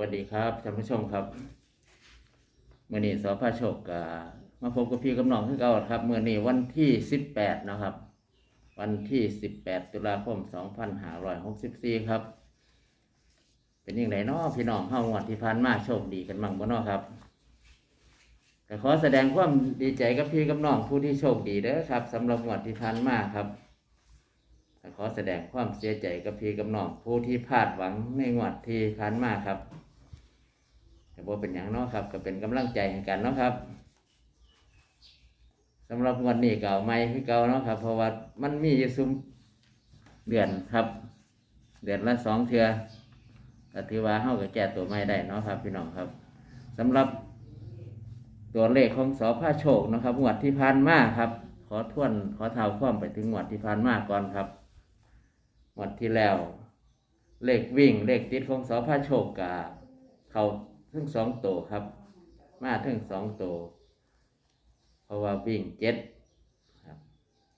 วัสดีครับท่านผู้ชมครับเมื่อนี้สพโชคกมาพบกับพี่กับน้องที่เก่าครับเมื่อนี้วันที่สิบแปดนะครับ วันที่สิบแปดตุลาคมสองพันห้าร้อยหกสิบสี่ครับ เป็นยังไงเนาะพี่น้องเฮางวดที่ผ่านมาโชคดีกันมั่งบ่เนาะครับก็ขอแสดงความดีใจกับพี่กับน้องผู้ที่โชคดีเด้อครับสำหรับงวดที่ผ่านมาครับขอแสดงความเสียใจกับพี่กับน้องผู้ที่พลาดหวังในงวดที่ผ่านมาครับ แต่เป็นอย่างนาะครับก็เป็นกำลังใจให้กันเนาะครับสำหรับวดนี้เก่าไม่คือเก่าเนาะครับ เพราะว่ามันมีอยู่ซุ้มเดือนครับ เดือนละสองเทือก็ถือว่าเฮาก็แก้ตัวไม่ได้เนาะครับ พี่น้องครับสำหรับตัวเลขของสอพระโชคนะครับงวดที่ผ่านมาครับ ขอทวนขอเท้าความไปถึงงวดที่ผ่านมาก่อนครับงวดที่แล้ว เลขวิ่งเลขติดของสอพระโชคกาเขา ทั้งสองโตครับ มาทั้งสองโต เพราะว่าวิ่งเจ็ดครับ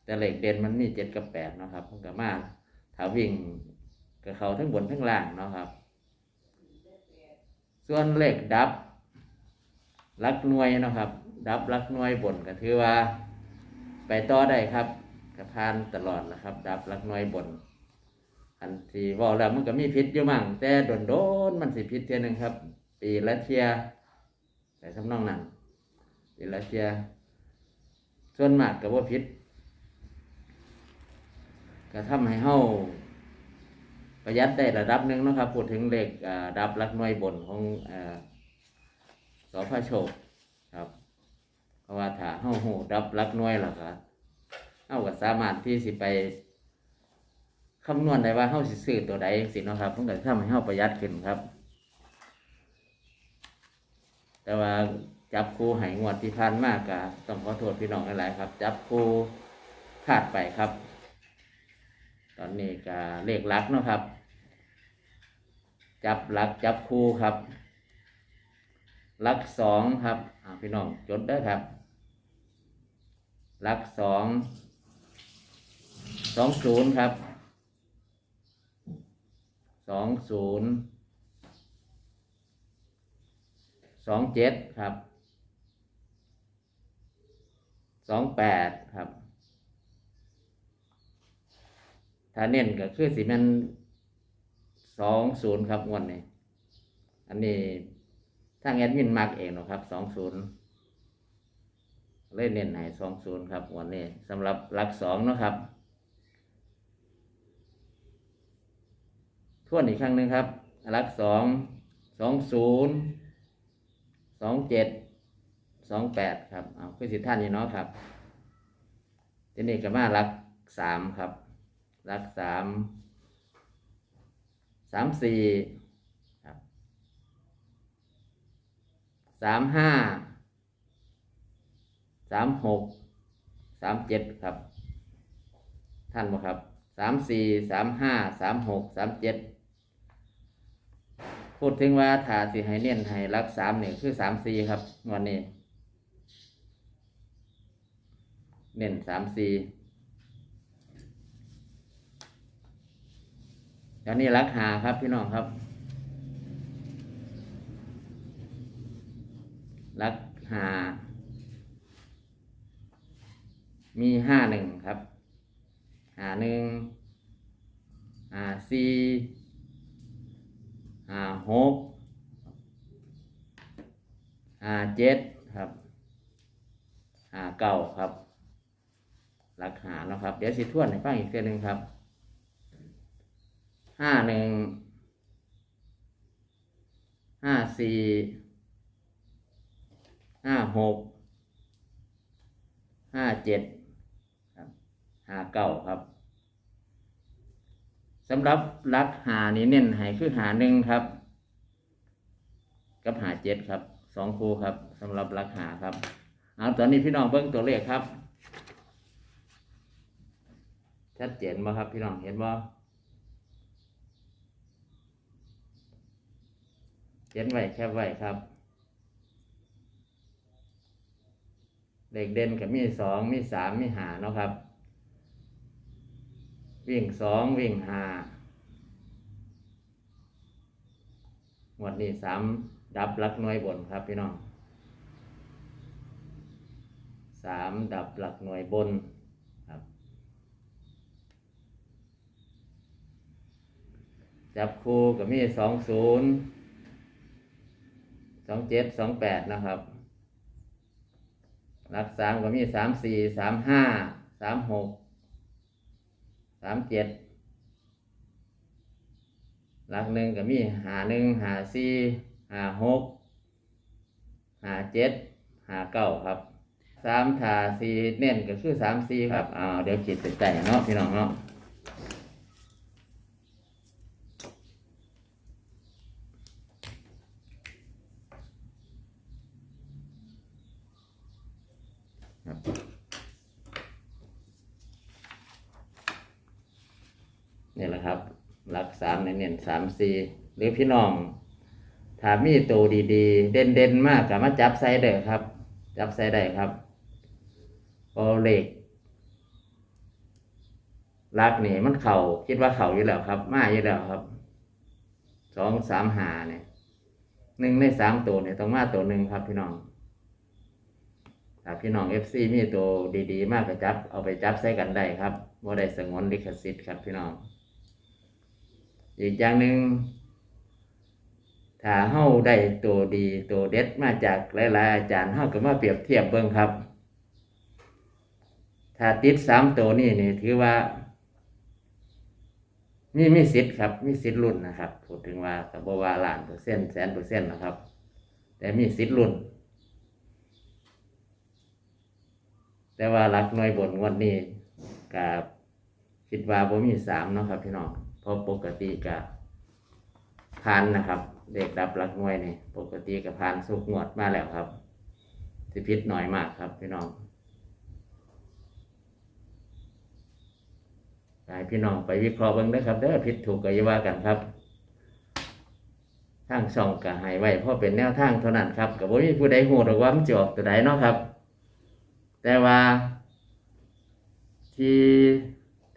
แต่เหลขเด่นมันมีเจ็ดกับแปดเนาะครับมันก็มาถ้าวิ่งกับเขาทั้งบนทั้งล่างเนาะครับ ส่วนเหลขดับลักหน่วยเนาะครับ ดับลักหน่วยบนก็ถือว่า ไปต่อได้ครับกระพานตลอดนะครับ ดับลักหน่วยบนอันที่เว่าแล้วมันก็มีพิษอยู่มั่งแต่โดนโดนมันสิพิษเทียหนึ่งครับ ปีละเทียแต่ทำนองนั้นปีละเทียส่วนมากกับว่าพิษก็ทำให้เฮาประหยัดได้ระดับหนึ่งนะครับพูดถึงเลขดับลักหน่วยบนของอ่าสพระโชคครับเพราะว่าถ้าเฮาโหดับลักหน่วยล่ะครับเฮาก็สามารถที่สิไปคำนวณได้ว่าเฮาสิซื้อตัวใดสิเนาะครับมันก็ทำให้เฮาประหยัดขึ้นครับ แต่ว่าจับคู่ให้งวดที่ผ่านมากก็ต้องขอโทษพี่น้องหลายๆครับ จับคู่พลาดไปครับ ตอนนี้ก็เลขลักเนาะครับ จับลักจับคู่ครับลักสองครับพี่น้องจดได้ครับลักสองสองศูนย์ครับสองศูนย์ สองเจ็ดครับสองแปดครับ ถ้าเน้นก็คือสิมันสองศูนย์ครับวดนี้ อันนี้ทางแอดมินมักเองนะครับสองศูนย์เล่นเน้นให้สองศูนย์ครับวันนี้สำหรับหลักสองนะครับทวนอีกครั้งหนึ่งครับหลักสองสองศูนย์ สองเจ็ดสองแปดครับเอาคือสิท่านนี่เนาะครับทีนี้ก็มาหลักสามครับหลักสามสามสี่ครับสามห้าสามหกสามเจ็ดครับ ท่านบ่ครับสามสี่สามห้าสามหกสามเจ็ด พูดถึงว่าถาสิให้เน้นให้รักสามเนี่ยคือสามสี่ครับวันนี้ เน้นสามสี่แล้วนี่รักหาครับพี่น้องครับรักหา มีห้าหนึ่งครับหาหนึ่งหาสี่ ห้าหกห้าเจ็ดครับห้าเก้าครับหลักหาเนาะครับ เดี๋ยวสิทวนให้ฟังอีกเทีหนึ่งครับห้าหนึ่งห้าสี่ห้าหกห้าเจ็ดห้าเก้าครับ สำหรับรักหานี่เน้นให้คือหาหนึ่งครับ กับหาเจ็ดครับสองคู่ครับสำหรับรักหาครับเอาตอนนี้พี่น้องเบิ้งตัวเลขครับ ชัดเจนบ่ครับ พี่น้องเห็นบ่เขียนไว้แคบไว้ครับเลขเด่นกับมีสองมีสามมีหาเนาะครับ วิ่งสองวิ่งห้างวดนี้สามดับหลักหน่วยบนครับพี่น้องสามดับหลักหน่วยบนครับ จับคู่ก็มีสองศูนย์สองเจ็ดสองแปดนะครับหลักสามก็มีสามสี่สามห้าสามหกามเจ็ดหลักหนึ่งก็มีหาหนึ่งหาสี่หาหกหาเจ็ดหาเก้าครับสามถาสี่เน้นก็คือสามสี่ครับอ้าวเดี๋ยวขีดใส่ใจเนาะพี่น้องเนาะ ครับนี่แหละครับหลักสามใน เน้นสามสี่หรือพี่น้องถามมีตัวดีๆ เด่นเด่นๆมากกับมาจับไซเดอร์ครับ จับไซได้ครับโอเล็กลักนี่มันเข่าคิดว่าเข่าอยู่แล้วครับ มาอยู่แล้วครับสองสามหาเนี่ยหนึ่งในสามตัวเนี่ยต้องมาตัวหนึ่งครับพี่น้องถ้าพี่น้อง FC มีตัวดีๆ มากก็จับ เอาไปจับใส่กันได้ครับว่าได้สงวนลิขสิทธิ์ครับพี่น้อง อีกอย่างหนึ่งถ้าเฮาได้ตัวดีตัวเด็ดมาจากหลายๆอาจารย์เฮาก็มาเปรียบเทียบเบิ่งครับ ถ้าติดสามตัวนี่นี่ถือว่ามีมีสิทธิ์ครับมีสิทธิ์รุ่นนะครับพูดถึงว่ากับบวาล้านเปอร์เซ็นต์แสนเปอร์เซ็นต์นะครับ แต่มีสิทธิ์รุ่น แต่ว่ารักหน่วยบนงวดนี้กับคิดว่าบ่มีสามเนาะครับพี่น้อง เพราะปกติกับผ่านนะครับเด็กดับรักหน่วยนี่ปกติกับผ่านสุกงวดมาแล้วครับที่พิษหน่อยมากครับพี่น้องให้พี่น้องไปวิเคราะห์เบิ่งเด้อครับ เด้อผิดถูกก็อย่าว่ากันครับทางช่องก็ให้ไว้เพราะเป็นแนวทางเท่านั้นครับก็บ่มีผู้ใดฮู้หรือว่ามันจะออกตัวใดเนาะครับ แต่ว่าที่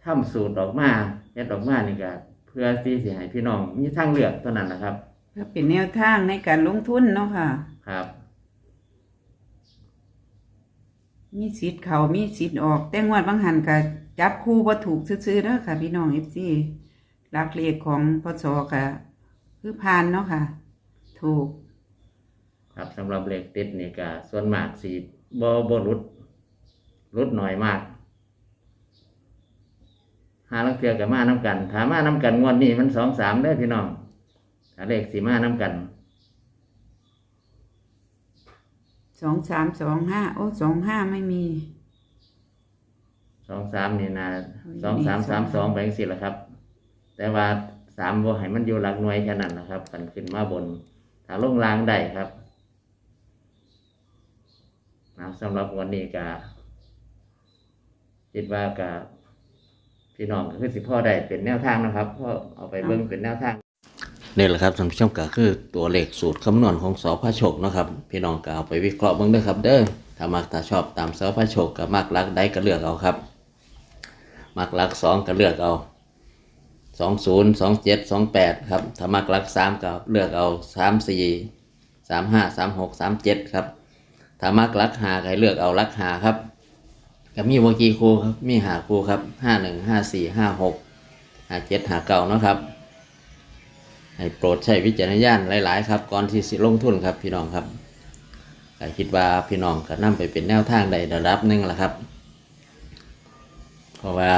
ทำสูตรออกมา ฮ็ดออกมานี่ก็เพื่อที่สิให้พี่น้องมีทางเลือกเท่านั้นนะครับ เพื่อเป็นแนวทางในการลงทุนเนาะค่ะ ครับ มีสิทธิ์เขามีสิทธิ์ออก แต่งวดบางหันก็จับคู่บ่ถูกซื่อๆเด้อค่ะ พี่น้อง FC หลักเลขของพศก็คือผ่านเนาะค่ะ ถูก ครับสำหรับเลขติดนี่ก็ส่วนมากสิบ่บ่หลุดหลุดน้อยมาก หาลังเทือกับมาน้ำกันถามมาน้ำกันงวดนี้มันสองสามได้อพี่น้องถ้าเลขสีมาน้ำกันสองสามสองห้าโอ้สองห้าไม่มีสองสามนี่นะโอ้ยสองสามนี่สสาองมสองไปจังสิละครับ แต่ว่าสามบ่ให้มันอยู่หลักหน่วยแค่นั้นนะครับกันขึ้นมาบนถ้าลงล่างได้ครับนะสำหรับวันนี้ก็คิดว่าก็ พี่น้องก็คือสิพ่อได้เป็นแนวทางนะครับเพราะเอาไปเบิ่งเป็นแนวทางนี่แหละครับท่านผู้ชมก็คือตัวเลขสูตรคำนวณของสพโชคเนาะครับ พี่น้องก็เอาไปวิเคราะห์เบิ่งเด้อครับ เด้อถ้ามักถ้าชอบตามสพโชคก็มักรักได้ก็เลือกเอาครับ มักรักสองก็เลือกเอาสองศูนย์สองเจ็ดสองแปดครับถ้ามักรักสามก็เลือกเอาสามสี่สามห้าสามหกสามเจ็ดครับถ้ามักรักหาก็ให้เลือกเอารักหาครับ ก็มีวงกีครูครับ มีหาครูครับห้าหนึ่งห้าสี่ห้าหกห้าเจ็ดหาเก้าเนาะครับ ให้โปรดใช้วิจารณญาณหลาย ๆ ครับ ก่อนที่สิลงทุนครับพี่น้องครับคิดว่าพี่น้องก็นำไปเป็นแนวทางใดระดับหนึ่งละครับ เพราะว่า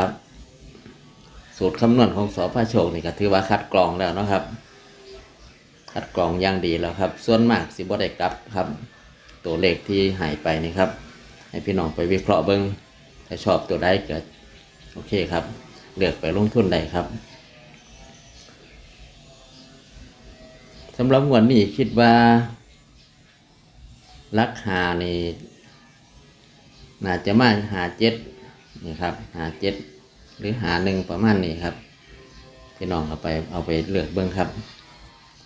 สูตรคำนวณของสอพโชคนี่ก็ถือว่าคัดกรองแล้วนะครับ คัดกรองอย่างดีแล้วครับ ส่วนมากสิบ่ได้กลับครับ ตัวเลขที่หายไปนี่ครับ ให้พี่น้องไปวิเคราะห์เบิ้งถ้าชอบตัวใดเก็โอเคครับ เลือกไปลงทุนได้ครับสำหรับวันนี้คิดว่ารักหานี่น่าจะมาหาเจ็ดนี่ครับหาเจ็ดหรือหาหนึ่งประมาณนี้ครับพี่น้องเอาไปเอาไปเลือกเบิ้งครับ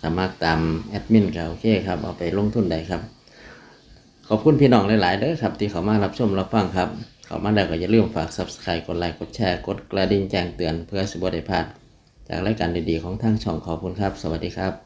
สามารถตามแอดมินก็โอเคครับ เอาไปลงทุนได้ครับ ขอบคุณพี่น้องหลาย ๆเด้อครับ ที่เขามารับชมรับฟังครับ เขามาแล้วก็อย่าลืมฝาก subscribe กดไลค์กดแชร์กดกระดิ่งแจ้งเตือนเพื่อสิบได้พลาดจากรายการดี ๆ ของทางช่องขอบคุณครับ สวัสดีครับ